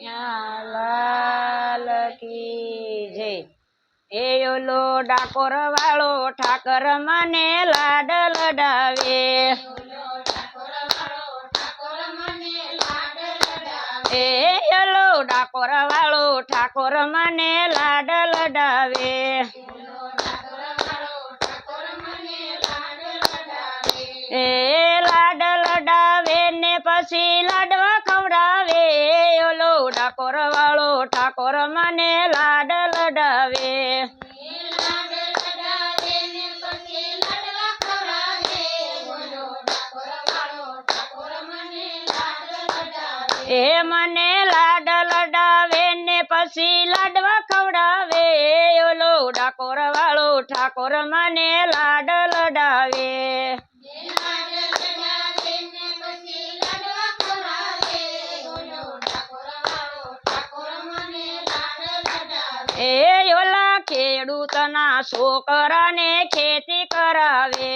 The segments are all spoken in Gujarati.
લાલ કી જય. એ ઓલો ડાકોર વાળો ઠાકર મને લાડ લડાવે. એ ઓલો ડાકોર વાળો ઠાકોર મને લાડ લડાવે. એ મને લાડ લડાવે ને પછી લાડવા ખવડાવે. ઓલો ડાકોર વાળો ઠાકોર મને લાડ લડાવે. એ ઓલા ખેડૂતના છોકરાને ખેતી કરાવે.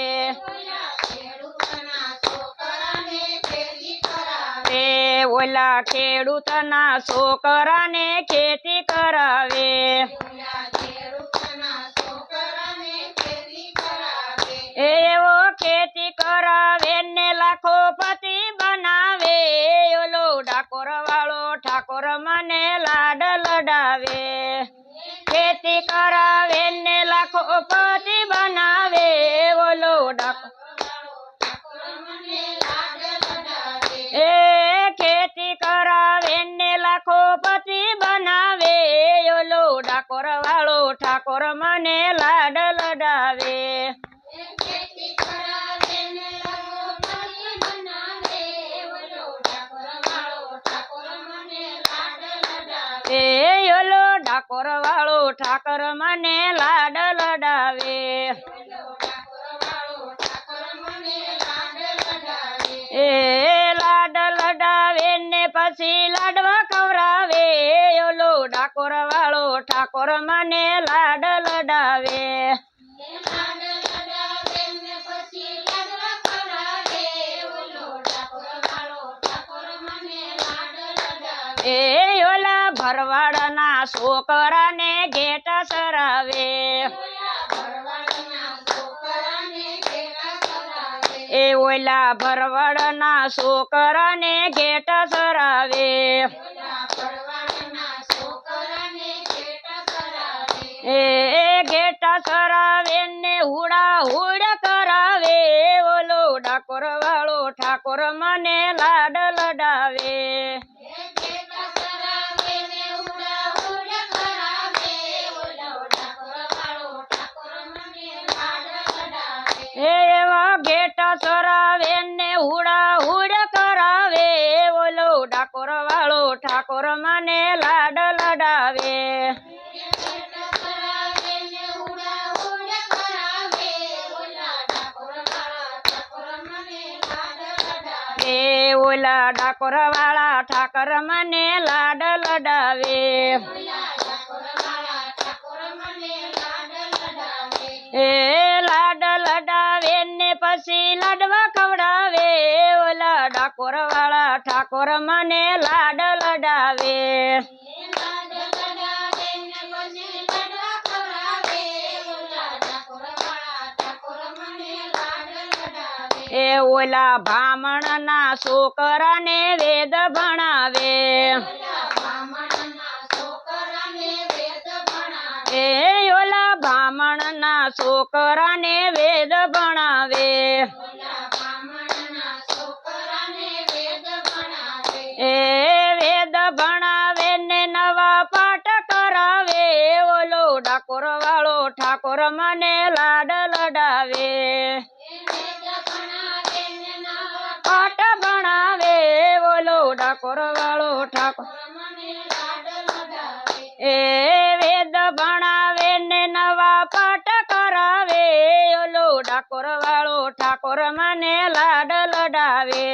ઓલા ખેડૂતના છોકરાને ખેતી કરાવે. એવો ખેતી કરાવે ને લાખો પતિ બનાવે. ઓલો ડાકોર વાળો ઠાકોર મને લાડ લડાવે. ખેતી કરાવે ને લાખો પતિ બનાવે. ઓલો ડાકોર એ ખેતી કરાવે ને લાખો પતિ બનાવે ઓલો ડાકોર વાળો ઠાકોર મને લાડ લડાવે એ ડાકોર વાળો, ઠાકર મને લાડ લડાવે. એ લાડ લડાવે ને પછી લાડવા ખવડાવે. ઓલો ડાકોર વાળો, ઠાકોર મને લાડ લડાવે. એ ભરવાડના છોકરાને ઘેટ સરાવે. એ ઓલા ભરવાડના છોકરાને ઘેટ સરાવે. એ ઘેટ સરાવે ને હુડા હુડ કરાવે. ઓલો ડાકોર વાળો ઠાકોર મને લાડ ઠાકોર મને લાડ લડાવે. ઓલા ડાકોર વાળા ઠાકર મને લાડ લડાવે. એ લાડ લડાવે ને પછી લાડવા ખવડાવે. ઓલા ડાકોર વાળા ઠાકોર મને લાડ ઓલા બ્રાહ્મણના છોકરાને વેદ ભણાવે. એ ઓલા ભામણ ના છોકરાને વેદ ભણાવે. એ વેદ ભણાવે ને નવા પાઠ કરાવે. ઓલો ડાકોર વાળો ઠાકોર મને લાડ લડાવે. ડાકોર વાળો ઠાકોર. એ વેદ ભણાવે ને નવા પાઠ કરાવે. ઓલો ડાકોર વાળો ઠાકોર મને લાડ લડાવે.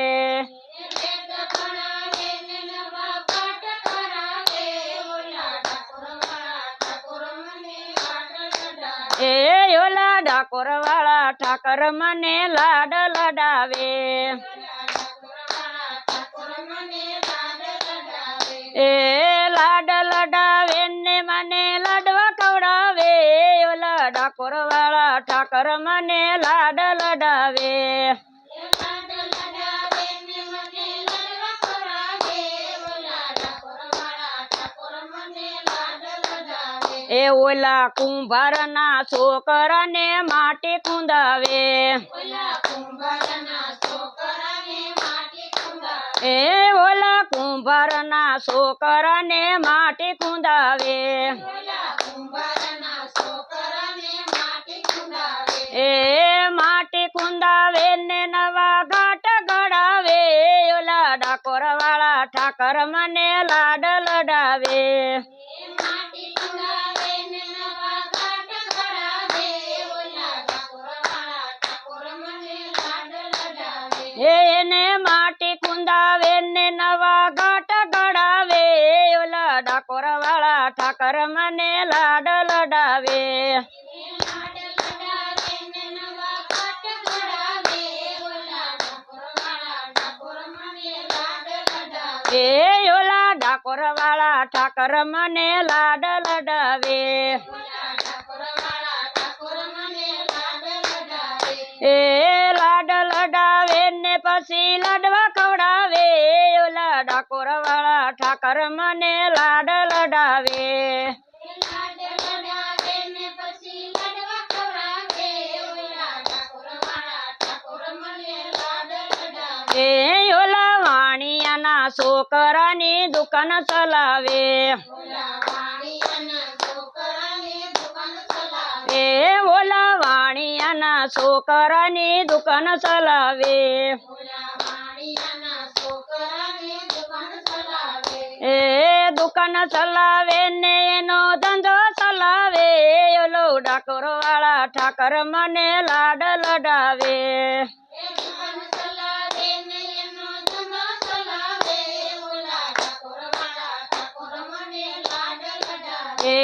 એ ઓલા ડાકોર વાળા ઠાકર મને લાડ લડાવે. એ લાડ લડાવે ને મને લાડવા કવડાવે ઓલા ડાકોર વાળા ઠાકર મને લાડ લડાવે. એ ઓલા કુંભાર ના છોકરાને માટી કુંદાવે. એ કુંભાર ના છોકરાને માટી કુંદાવે એ માટી કુંદાવે ને નવા ઘાટ ગડાવે ઓલા ડાકોર વાળા ઠાકર મને લાડ લડાવે. એને માટી કુંદાવે ઠાકર મને લાડ લડાવે. એ ઓલા ડાકોર વાળા ઠાકર મને લાડ લડાવે. એ લાડ લડાવે ને પછી લાડવા ખવડાવે. ઠાકર મને લાડ લડાવે. એ ઓલા વાણિયાના છોકરાની દુકાન ચલાવે. એ ઓલા વાણિયાના છોકરાની દુકાન ચલાવે. દુકાન ચલાવે ને એનો ધંધો ચલાવે. ઓલો ડાકોર વાળા ઠાકર મને લાડ લડાવે. એ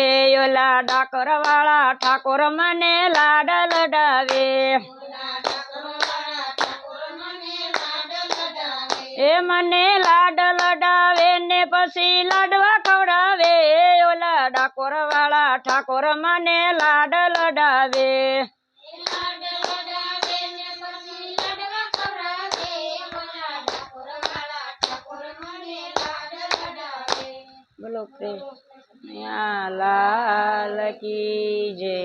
ઓલા ડાકોર વાળા ઠાકોર મને લાડ લડાવે. એ મને લાડ લડાવે. પછી લાડવા ખવડાવે, ઓલા ડાકોર વાળા ઠાકોર મને લાડ લડાવે. બોલો પ્રેમ લાલ કી જય.